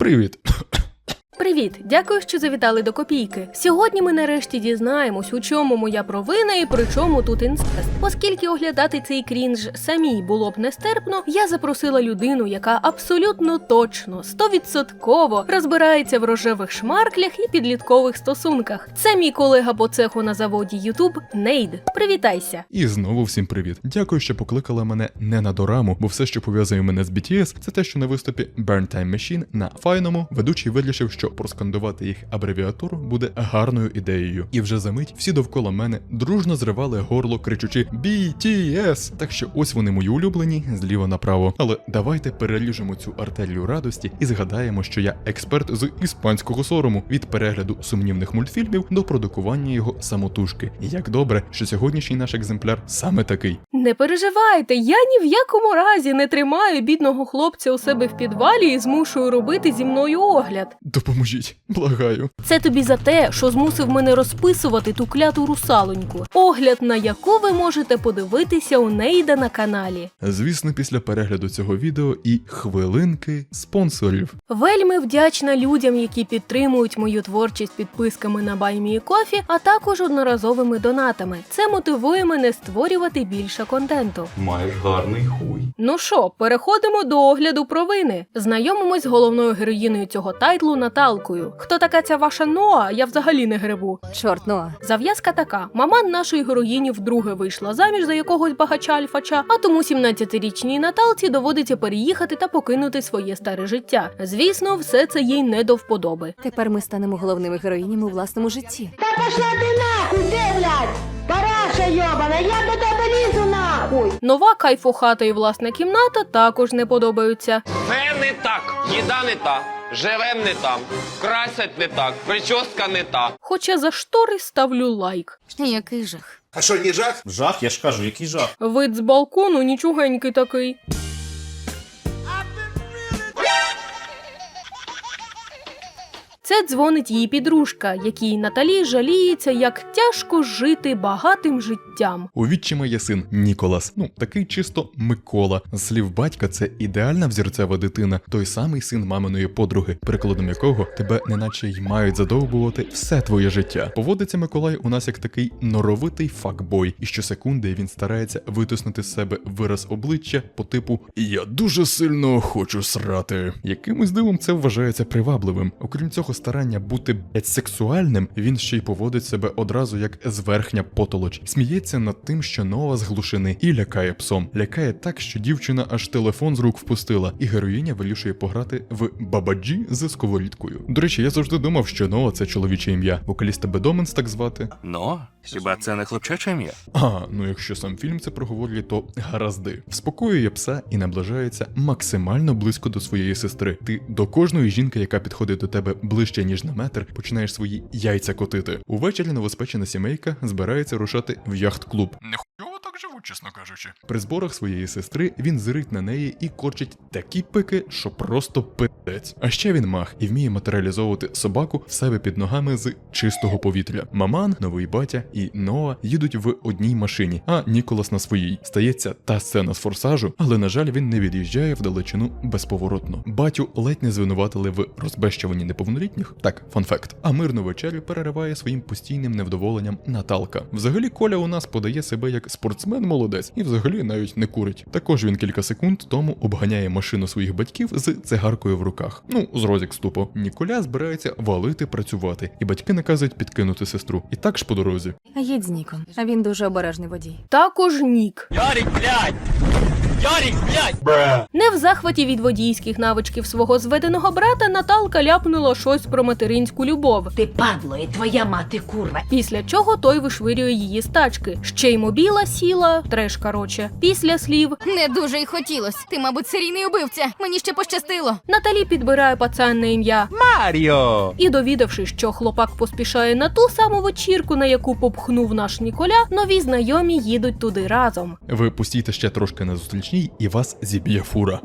Привіт. Привіт, дякую, що завітали до копійки. Сьогодні ми нарешті дізнаємось, у чому моя провина і при чому тут інцест. Оскільки оглядати цей крінж самій було б нестерпно, я запросила людину, яка абсолютно точно, стовідсотково розбирається в рожевих шмарклях і підліткових стосунках. Це мій колега по цеху на заводі YouTube Нейд. Привітайся! І знову всім привіт. Дякую, що покликали мене не на дораму, бо все, що пов'язує мене з BTS, це те, що на виступі Burn Time Machine на файному ведучий вирішив, що проскандувати їх абревіатуру буде гарною ідеєю. І вже за мить всі довкола мене дружно зривали горло, кричучи BTS. Так що ось вони мої улюблені зліва направо. Але давайте переріжемо цю артелью радості і згадаємо, що я експерт з іспанського сорому від перегляду сумнівних мультфільмів до продукування його самотужки. І як добре, що сьогоднішній наш екземпляр саме такий. Не переживайте, я ні в якому разі не тримаю бідного хлопця у себе в підвалі і змушую робити зі мною огляд. Допоможіть, благаю. Це тобі за те, що змусив мене розписувати ту кляту русалоньку, огляд на яку ви можете подивитися у Нейда на каналі. Звісно, після перегляду цього відео і хвилинки спонсорів. Вельми вдячна людям, які підтримують мою творчість підписками на BuyMeCoffee, а також одноразовими донатами. Це мотивує мене створювати більше контенту. Маєш гарний хуй. Ну що, переходимо до огляду провини. Знайомимось з головною героїною цього тайтлу Наталкою. Хто така ця ваша Ноа? Я взагалі не грибу. Чорт, ну. Зав'язка така: маман нашої героїні вдруге вийшла заміж за якогось багача альфача, а тому 17-річній Наталці доводиться переїхати та покинути своє старе життя. Звісно, все це їй не до вподоби. Тепер ми станемо головними героїнями у власному житті. Та пошла ти нахуй, де, блядь? Параша йобана, я до тебе лізу нахуй! Нова кайфохата і власна кімната також не подобаються. Все не так, їда не та, живем не там, красять не так, прическа не та. Хоча за штори ставлю лайк. Який жах. А що, не жах? Жах, я ж кажу, який жах. Вид з балкону нічогенький такий. Це дзвонить її підружка, якій Наталі жаліється, як тяжко жити багатим життям. У відчима є син Ніколас. Ну такий чисто Микола. З слів батька, це ідеальна взірцева дитина, той самий син маминої подруги, прикладом якого тебе неначе й мають задовбувати все твоє життя. Поводиться Миколай у нас як такий норовитий факбой, і щосекунди він старається витиснути з себе вираз обличчя по типу Я дуже сильно хочу срати. Якимось дивом це вважається привабливим. Окрім цього, старання бути блядь, сексуальним, він ще й поводить себе одразу як зверхня потолоч. Сміється над тим, що Нова з глушини і лякає псом. Лякає так, що дівчина аж телефон з рук впустила, і героїня вирішує пограти в бабаджі з сковорідкою. До речі, я завжди думав, що Нова це чоловіче ім'я. Вокаліста Бедоменс так звати. Ну, хіба це не хлопчаче ім'я? А, ну якщо сам фільм це проговорює, то гаразди. Вспокоює пса і наближається максимально близько до своєї сестри. Ти до кожної жінки, яка підходить до тебе ближче ніж на метр, починаєш свої яйця котити. Увечері новоспечена сімейка збирається рушати в яхт-клуб. Нехуйово так живуть, чесно кажучи. При зборах своєї сестри він зирить на неї і корчить такі пики, що просто пидець. А ще він мах і вміє матеріалізовувати собаку в себе під ногами з чистого повітря. Маман, новий батя і Ноа їдуть в одній машині, а Ніколас на своїй. Стається та сцена з форсажу, але на жаль, він не від'їжджає вдалечину безповоротно. Батю ледь не звинуватили в розбещуванні неповнолітніх. Так, фанфакт. А мирну вечерю перериває своїм постійним невдоволенням Наталка. Взагалі, Коля у нас подає себе як спортсмен молодець і взагалі навіть не курить. Також він кілька секунд тому обганяє машину своїх батьків з цигаркою в руках. Ну, з розік ступо. Ніколя збирається валити працювати, і батьки наказують підкинути сестру. І так ж по дорозі. А їдь з Ніком. А він дуже обережний водій. Також Нік. Ярик, блядь! Ярик, блядь! Не в захваті від водійських навичків свого зведеного брата Наталка ляпнула щось про материнську любов. Ти падло, і твоя мати курва. Після чого той вишвирює її з тачки. Ще й мобіла сіла, треш короче. Після слів Не дуже й хотілось. Ти, мабуть, серійний убивця. Мені ще пощастило. Наталі підбирає пацанне ім'я Маріо! і, довідавшись, що хлопак поспішає на ту саму вечірку, на яку попхнув наш Ніколя, нові знайомі їдуть туди разом. Ви пустійте ще трошки на зустрічній, і вас зіб'є фура.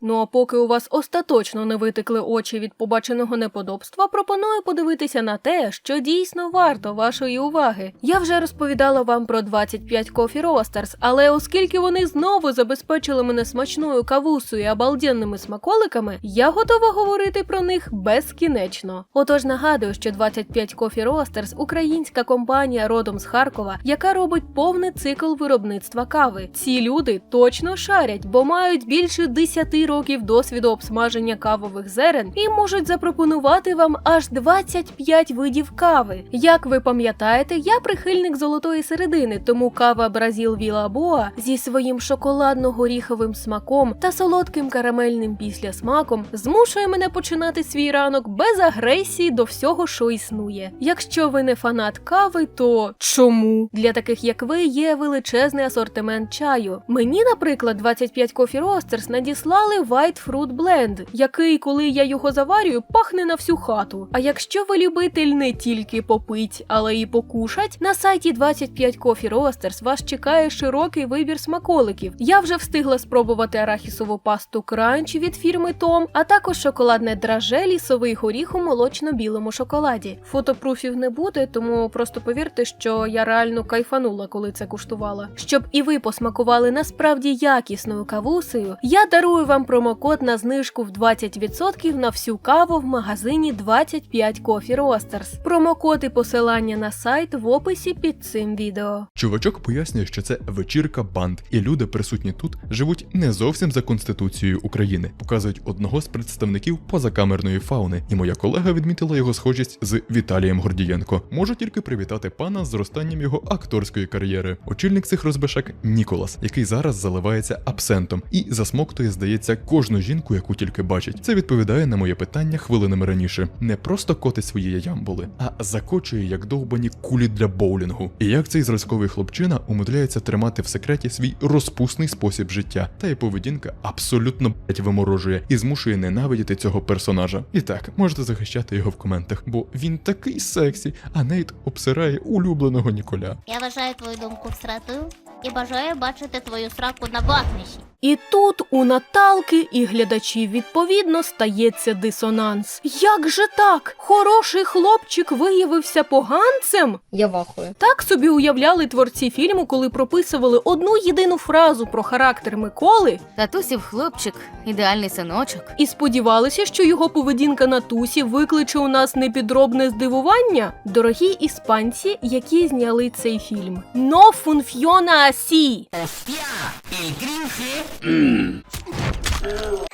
Ну а поки у вас остаточно не витекли очі від побаченого неподобства, пропоную подивитися на те, що дійсно варто вашої уваги. Я вже розповідала вам про 25 Coffee Roasters, але оскільки вони знову забезпечили мене смачною кавусою і обалденними смаколиками, я готова говорити про них безкінечно. Отож нагадую, що 25 Coffee Roasters – українська компанія родом з Харкова, яка робить повний цикл виробництва кави. Ці люди точно шарять, бо мають більше 10 років досвіду обсмаження кавових зерен і можуть запропонувати вам аж 25 видів кави. Як ви пам'ятаєте, я прихильник золотої середини, тому кава Бразіл Віла Боа зі своїм шоколадно-горіховим смаком та солодким карамельним післясмаком змушує мене починати свій ранок без агресії до всього, що існує. Якщо ви не фанат кави, то чому? Для таких як ви є величезний асортимент чаю. Мені, наприклад, 25 Coffee Roasters надіслали White Fruit Blend, який, коли я його заварюю, пахне на всю хату. А якщо ви любитель не тільки попить, але й покушать, на сайті 25 Coffee Roasters вас чекає широкий вибір смаколиків. Я вже встигла спробувати арахісову пасту кранч від фірми Том, а також шоколадне драже лісовий горіх у молочно-білому шоколаді. Фотопруфів не буде, тому просто повірте, що я реально кайфанула, коли це куштувала. Щоб і ви посмакували насправді якісною кавусею, я дарую вам промокод на знижку в 20% на всю каву в магазині 25 Coffee Roasters. Промокод і посилання на сайт в описі під цим відео. Чувачок пояснює, що це вечірка банд, і люди, присутні тут, живуть не зовсім за конституцією України. Показують одного з представників позакамерної фауни, і моя колега відмітила його схожість з Віталієм Гордієнко. Можу тільки привітати пана з зростанням його акторської кар'єри. Очільник цих розбишак Ніколас, який зараз заливається абсентом і засмоктує, здається, кожну жінку, яку тільки бачить. Це відповідає на моє питання хвилинами раніше. Не просто котить свої ямбули, а закочує як довбані кулі для боулінгу. І як цей зразковий хлопчина умудряється тримати в секреті свій розпусний спосіб життя, та й поведінка абсолютно блять виморожує і змушує ненавидіти цього персонажа. І так, можете захищати його в коментах, бо він такий сексі, а Нейт обсирає улюбленого Ніколя. Я вважаю твою думку всратою і бажаю бачити твою сраку на ватнищі. І тут у Наталки і глядачів відповідно стається дисонанс. Як же так? Хороший хлопчик виявився поганцем? Я вахую. Так собі уявляли творці фільму, коли прописували одну єдину фразу про характер Миколи Татусів хлопчик, ідеальний синочок. і сподівалися, що його поведінка на тусі викличе у нас непідробне здивування. Дорогі іспанці, які зняли цей фільм. No funciona así!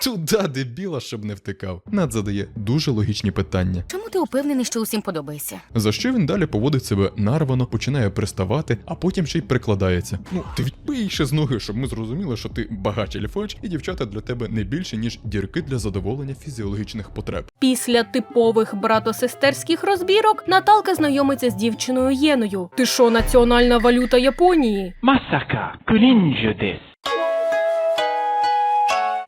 Туда дебіла, щоб не втикав. Над задає дуже логічні питання. Чому ти упевнений, що усім подобається? За що він далі поводить себе нарвано, починає приставати, а потім ще й прикладається. Ну ти відпий ще з ноги, щоб ми зрозуміли, що ти багач ельфач, і дівчата для тебе не більше ніж дірки для задоволення фізіологічних потреб. Після типових братосестерських розбірок Наталка знайомиться з дівчиною Єною. Ти що, національна валюта Японії? Масака, дес.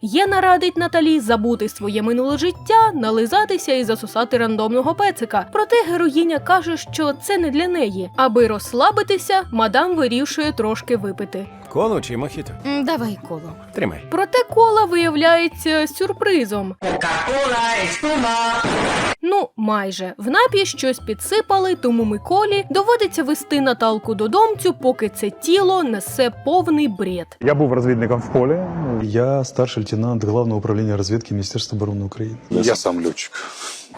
Єна радить Наталі забути своє минуле життя, нализатися і засосати рандомного пецика. Проте героїня каже, що це не для неї. Аби розслабитися, мадам вирішує трошки випити. Коло чи мохіто? М, Давай коло. Тримай. Проте кола виявляється сюрпризом. Ну, майже в напій щось підсипали, тому Миколі доводиться вести Наталку додомцю, поки це тіло несе повний бред. Я був розвідником в полі. Я старший лейтенант Главного управління розвідки Міністерства оборони України. Я сам льотчик.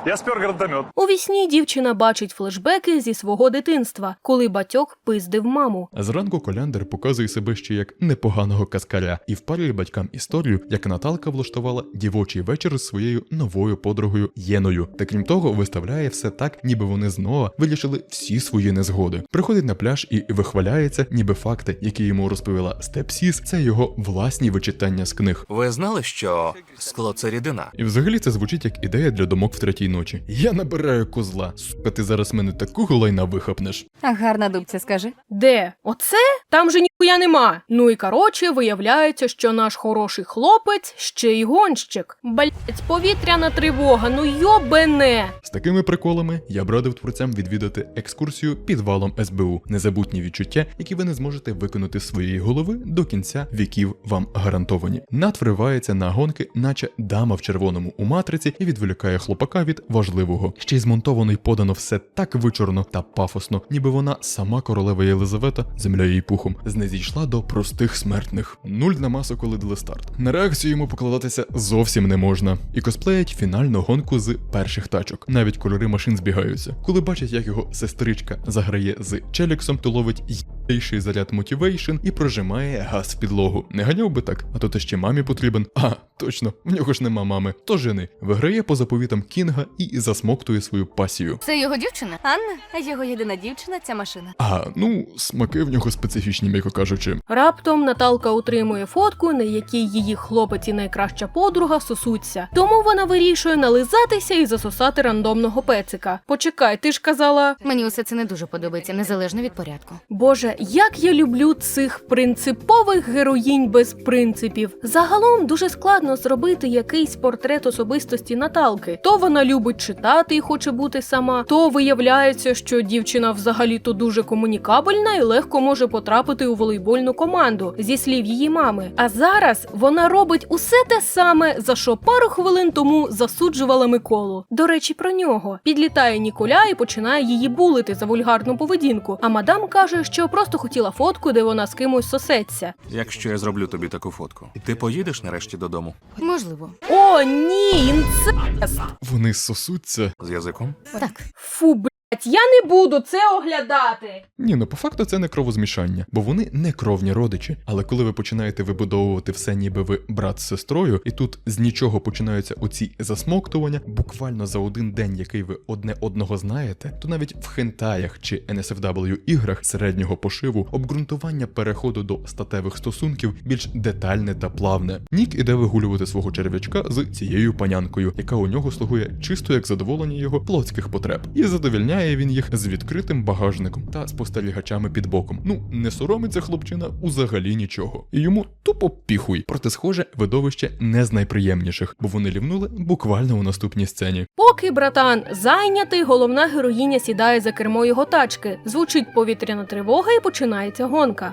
Я спер гранатомет. У вісні дівчина бачить флешбеки зі свого дитинства, коли батьок пиздив маму. Зранку Коляндер показує себе ще як непоганого каскаря і впарює батькам історію, як Наталка влаштувала дівочий вечір з своєю новою подругою Єною. Та крім того, виставляє все так, ніби вони знову вирішили всі свої незгоди. Приходить на пляж і вихваляється, ніби факти, які йому розповіла Степсіс, це його власні вичитання з книг. Ви знали, що скло це рідина? І взагалі це звучить як ідея для думок в третій ночі. Я набираю козла. Сука, ти зараз мене такого лайна вихапнеш. А гарна дубця, скажи. Де? Оце? Там же ніхуя нема. Ну і коротше, виявляється, що наш хороший хлопець ще й гонщик. Блять, повітряна тривога, ну йобене. З такими приколами я б радив творцям відвідати екскурсію підвалом СБУ. Незабутні відчуття, які ви не зможете виконати з своєї голови до кінця віків вам гарантовані. Над вривається на гонки, наче дама в червоному у матриці, і відволікає хлопака від важливого. Ще й змонтовано й подано все так вичорно та пафосно, ніби вона сама королева Єлизавета, земля її пухом, знезійшла до простих смертних. Нуль на масу, коли дали старт. На реакцію йому покладатися зовсім не можна. І косплеять фінальну гонку з перших тачок. Навіть кольори машин збігаються. Коли бачать, як його сестричка заграє з Челіксом, то ловить єйший заряд мотивейшн і прожимає газ в підлогу. Не ганяв би так, а то ти ще мамі потрібен. А, точно, в нього ж нема мами. То жени. Виграє по заповітам Кінга і засмоктує свою пасію. Це його дівчина? Анна, його єдина дівчина ця машина. А, ну, смаки в нього специфічні, м'яко кажучи. Раптом Наталка отримує фотку, на якій її хлопець і найкраща подруга сосуться. Тому вона вирішує нализатися і засосати рандомного пецика. Почекай, ти ж казала. Мені усе це не дуже подобається, незалежно від порядку. Боже, як я люблю цих принципових героїнь без принципів. Загалом дуже складно зробити якийсь портрет особистості Наталки. То вона любить читати і хоче бути сама, то виявляється, що дівчина взагалі-то дуже комунікабельна і легко може потрапити у волейбольну команду зі слів її мами. А зараз вона робить усе те саме, за що пару хвилин тому засуджувала Миколу. До речі, про нього підлітає Ніколя і починає її булити за вульгарну поведінку. А мадам каже, що просто хотіла фотку, де вона з кимось сосеться. Якщо я зроблю тобі таку фотку, ти поїдеш нарешті додому Можливо. О, ні, інцест! Вони сосуться. з язиком? Так. Фу, я не буду це оглядати. Ні, ну по факту це не кровозмішання, бо вони не кровні родичі. Але коли ви починаєте вибудовувати все, ніби ви брат з сестрою, і тут з нічого починаються оці засмоктування, буквально за один день, який ви одне одного знаєте, то навіть в хентаях чи NSFW іграх середнього пошиву обґрунтування переходу до статевих стосунків більш детальне та плавне. Нік іде вигулювати свого черв'ячка з цією панянкою, яка у нього слугує чисто як задоволення його плотських потреб, і задовільняє він їх з відкритим багажником та спостерігачами під боком. Ну не соромиться хлопчина узагалі нічого. І йому тупо піхуй. Проте, схоже, видовище не з найприємніших, бо вони лівнули буквально у наступній сцені. Поки братан зайнятий, головна героїня сідає за кермо його тачки. Звучить повітряна тривога і починається гонка.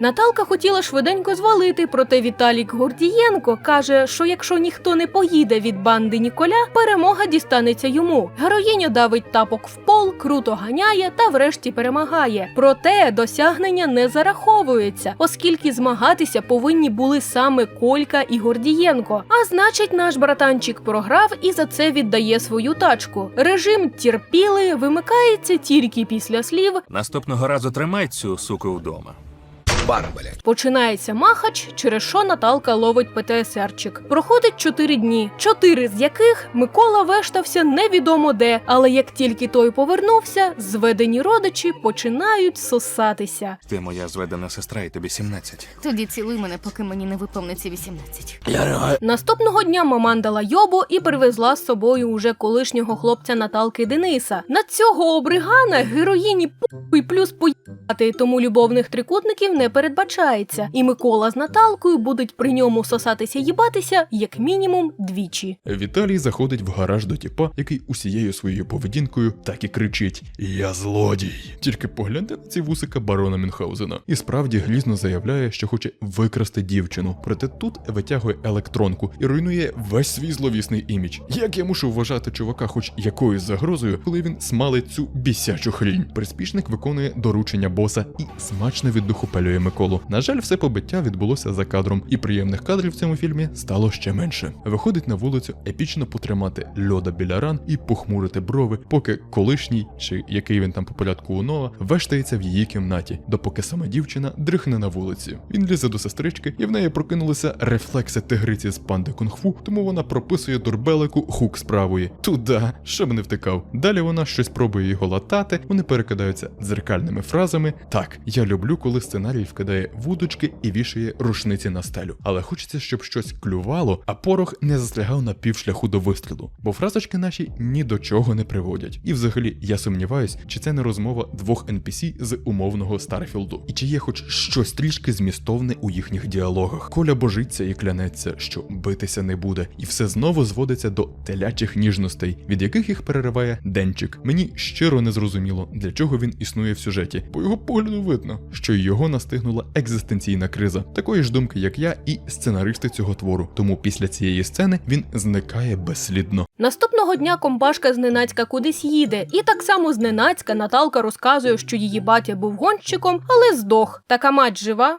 Наталка хотіла швиденько звалити, проте Віталік Гордієнко каже, що якщо ніхто не поїде від банди Ніколя, перемога дістанеться йому. Героїня давить тапок в пол, круто ганяє та врешті перемагає. Проте досягнення не зараховується, оскільки змагатися повинні були саме Колька і Гордієнко. А значить, наш братанчик програв і за це віддає свою тачку. Режим терпіли вимикається тільки після слів Наступного разу тримай цю суку вдома. Починається махач, через що Наталка ловить ПТСРчик. Проходить чотири дні, чотири з яких Микола вештався невідомо де. Але як тільки той повернувся, зведені родичі починають сосатися. Ти моя зведена сестра, і тобі 17. Тоді цілуй мене, поки мені не виповниться 18. Наступного дня маман дала йобу і привезла з собою уже колишнього хлопця Наталки Дениса. На цього обригана героїні похуй плюс поїхати, тому любовних трикутників не передбачається. І Микола з Наталкою будуть при ньому сосатися їбатися як мінімум двічі. Віталій заходить в гараж до тіпа, який усією своєю поведінкою так і кричить: Я злодій. Тільки погляньте на ці вусика барона Мюнхгаузена. І справді грізно заявляє, що хоче викрасти дівчину. Проте тут витягує електронку і руйнує весь свій зловісний імідж. Як я мушу вважати чувака, хоч якоюсь загрозою, коли він смалить цю бісячу хрінь. Приспішник виконує доручення боса і смачно віддухопелює Миколу. На жаль, все побиття відбулося за кадром, і приємних кадрів в цьому фільмі стало ще менше. Виходить на вулицю епічно потримати льода біля ран і похмурити брови, поки колишній, чи який він там по порядку у Ноа, вештається в її кімнаті, допоки сама дівчина дрихне на вулиці. Він лізе до сестрички, і в неї прокинулися рефлекси тигриці з панди кунг-фу, тому вона прописує дурбелику хук з. Туда, щоб не втикав. Далі вона щось пробує його латати, вони перекидаються дзеркальними фразами. Так, я люблю, коли сценарій вкидає вудочки і вішає рушниці на стелю. Але хочеться, щоб щось клювало, а порох не застрягав на півшляху до вистрілу, бо фразочки наші ні до чого не приводять. І взагалі я сумніваюсь, чи це не розмова двох NPC з умовного Старфілду, і чи є хоч щось трішки змістовне у їхніх діалогах. Коля божиться і клянеться, що битися не буде, і все знову зводиться до телячих ніжностей, від яких їх перериває денчик. Мені щиро не зрозуміло, для чого він існує в сюжеті. По його погляду видно, що його настигнула екзистенційна криза, такої ж думки, як я, і сценаристи цього твору. Тому після цієї сцени він зникає безслідно. Наступного дня компашка зненацька кудись їде, і так само зненацька Наталка розказує, що її батя був гонщиком, але здох. Така мать жива.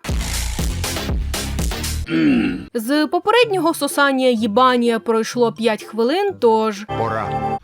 З попереднього сосання їбанія пройшло 5 хвилин, тож. Пора.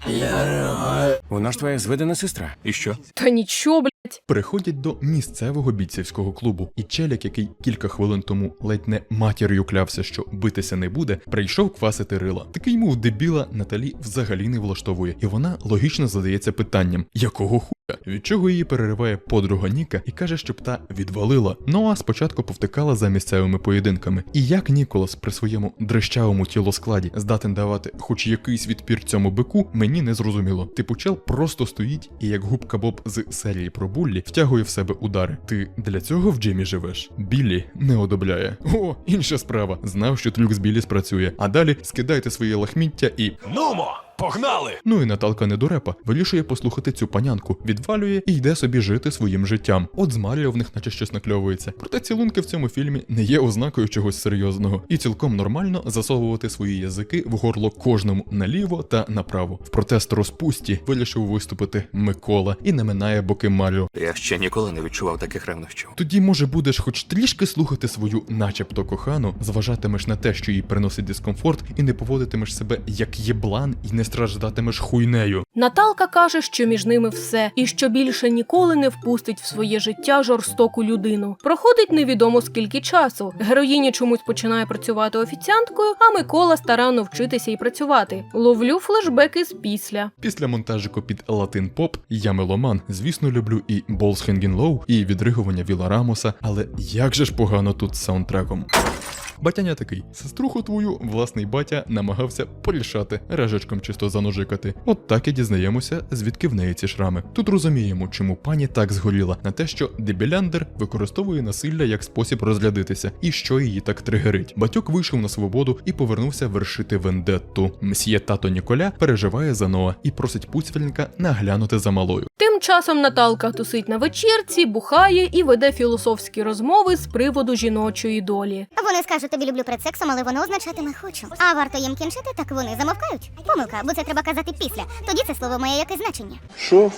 Вона ж твоя зведена сестра. І що? Та нічого, блять. Приходять до місцевого бійцівського клубу, і челік, який кілька хвилин тому ледь не матір'ю клявся, що битися не буде, прийшов квасити рила. Такий мов дебіла Наталі взагалі не влаштовує, і вона логічно задається питанням: якого хуя? Від чого її перериває подруга Ніка і каже, щоб та відвалила. Ну а спочатку повтикала за місцевими поєдинками. І як Ніколас при своєму дрищавому тілоскладі здатен давати хоч якийсь відпір цьому бику, мені не зрозуміло. Типу чел просто стоїть і як губка Боб з серії про Буллі втягує в себе удари. Ти для цього в Джимі живеш? Біллі не одобляє. О, інша справа. Знав, що трюк з Біллі спрацює. А далі скидайте своє лахміття і Нумо! Погнали! Ну і Наталка не дурепа, вирішує послухати цю панянку, відвалює і йде собі жити своїм життям. От з Маріо в них наче щось накльовується. Проте цілунки в цьому фільмі не є ознакою чогось серйозного, і цілком нормально засовувати свої язики в горло кожному наліво та направо. В протест розпусті вирішив виступити Микола і не минає боки Маріо. Я ще ніколи не відчував таких ревнощів. Тоді, може, будеш хоч трішки слухати свою, начебто кохану, зважатимеш на те, що їй приносить дискомфорт, і не поводитимеш себе як єблан і не страждатимеш хуйнею. Наталка каже, що між ними все, і що більше ніколи не впустить в своє життя жорстоку людину. Проходить невідомо скільки часу. Героїня чомусь починає працювати офіціанткою, а Микола старанно вчитися і працювати. Ловлю флешбеки з після. Після монтажику під латин поп я меломан, звісно, люблю і Balls Hanging Low, і відригування Віла Рамоса, але як же ж погано тут з саундтреком. Батяня такий, сеструху твою власний батя намагався порішати, режечком чисто заножикати. От так і дізнаємося, звідки в неї ці шрами. Тут розуміємо, чому пані так згоріла на те, що дебіляндер використовує насилля як спосіб розглядитися, і що її так тригерить. Батьок вийшов на свободу і повернувся вершити вендетту. Мсьє тато Ніколя переживає за Ноа і просить Пуцвельника наглянути за малою. Тим часом Наталка тусить на вечірці, бухає і веде філософські розмови з приводу жіночої долі. Вони скажуть тобі люблю перед сексом, але воно означатиме хочу. А варто їм кінчити, так вони замовкають. Помилка, бо це треба казати після. Тоді це слово має якесь значення.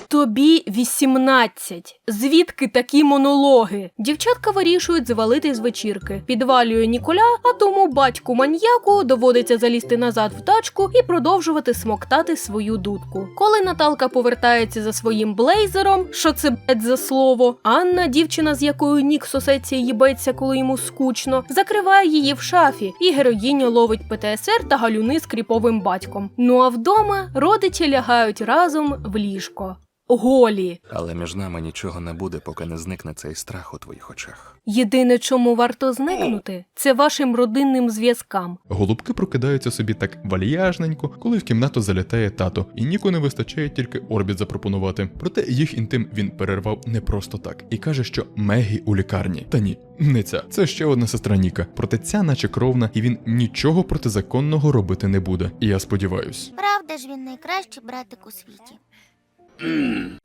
Тобі 18. Звідки такі монологи? Дівчатка вирішують звалити з вечірки. Підвалює Ніколя, а тому батьку маньяку доводиться залізти назад в тачку і продовжувати смоктати свою дудку. Коли Наталка повертається за своїм блейзером, що це блять за слово, Анна, дівчина, з якою Нік сосеться їбеться, коли йому скучно, закриває її в шафі, і героїня ловить ПТСР та галюни з кріповим батьком. Ну а вдома родичі лягають разом в ліжко. Голі. Але між нами нічого не буде, поки не зникне цей страх у твоїх очах. Єдине, чому варто зникнути, це вашим родинним зв'язкам. Голубки прокидаються собі так вальяжненько, коли в кімнату залітає тато, і Ніку не вистачає тільки орбіт запропонувати. Проте їх інтим він перервав не просто так і каже, що Мегі у лікарні. Та ні, не ця. Це ще одна сестра Ніка. Проте ця, наче кровна, і він нічого протизаконного робити не буде. І я сподіваюсь. Правда ж він найкращий братик у світі.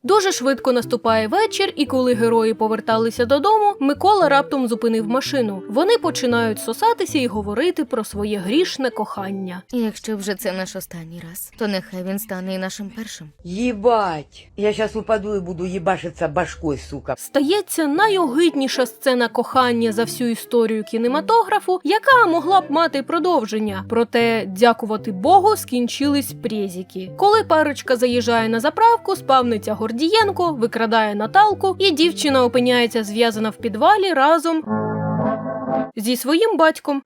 Дуже швидко наступає вечір, і коли герої поверталися додому, Микола раптом зупинив машину. Вони починають сосатися і говорити про своє грішне кохання. Якщо вже це наш останній раз, то нехай він стане і нашим першим. Ебать! Я сейчас упаду и буду ебашиться башкой, сука. Стається найогидніша сцена кохання за всю історію кінематографу, яка могла б мати продовження. Проте, дякувати Богу, скінчились презіки. Коли парочка заїжджає на заправку, спавниця Гордієнко викрадає Наталку, і дівчина опиняється зв'язана в підвалі разом зі своїм батьком.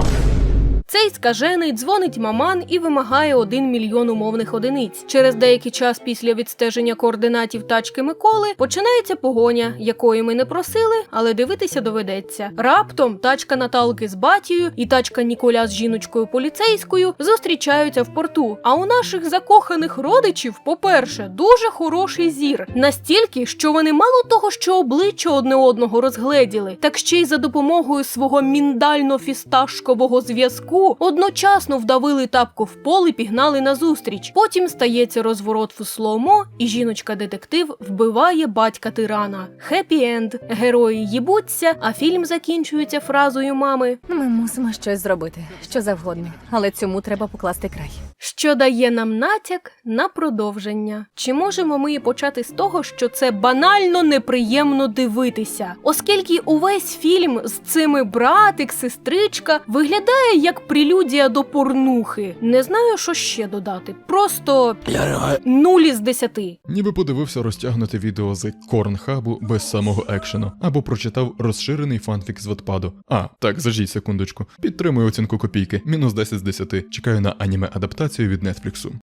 Цей скажений дзвонить маман і вимагає 1 мільйон умовних одиниць. Через деякий час після відстеження координатів тачки Миколи починається погоня, якої ми не просили, але дивитися доведеться. Раптом тачка Наталки з батією і тачка Ніколя з жіночкою поліцейською зустрічаються в порту. А у наших закоханих родичів, по-перше, дуже хороший зір. Настільки, що вони мало того, що обличчя одне одного розгледіли, так ще й за допомогою свого міндально-фісташкового зв'язку одночасно вдавили тапку в пол і пігнали назустріч. Потім стається розворот в слоумо, і жіночка-детектив вбиває батька тирана. Хеппі енд. Герої їбуться, а фільм закінчується фразою мами. Ми мусимо щось зробити, що завгодно, але цьому треба покласти край. Що дає нам натяк на продовження. Чи можемо ми і почати з того, що це банально неприємно дивитися, оскільки увесь фільм з цими братик, сестричка виглядає як прелюдія до порнухи. Не знаю, що ще додати. Просто нуль з десяти. Ніби подивився розтягнуте відео з Корнхабу без самого екшену, або прочитав розширений фанфік з Ватпаду. А, так, зажіть секундочку. Підтримую оцінку копійки. Мінус 10 з 10. Чекаю на аніме адаптацію від Нетфліксу.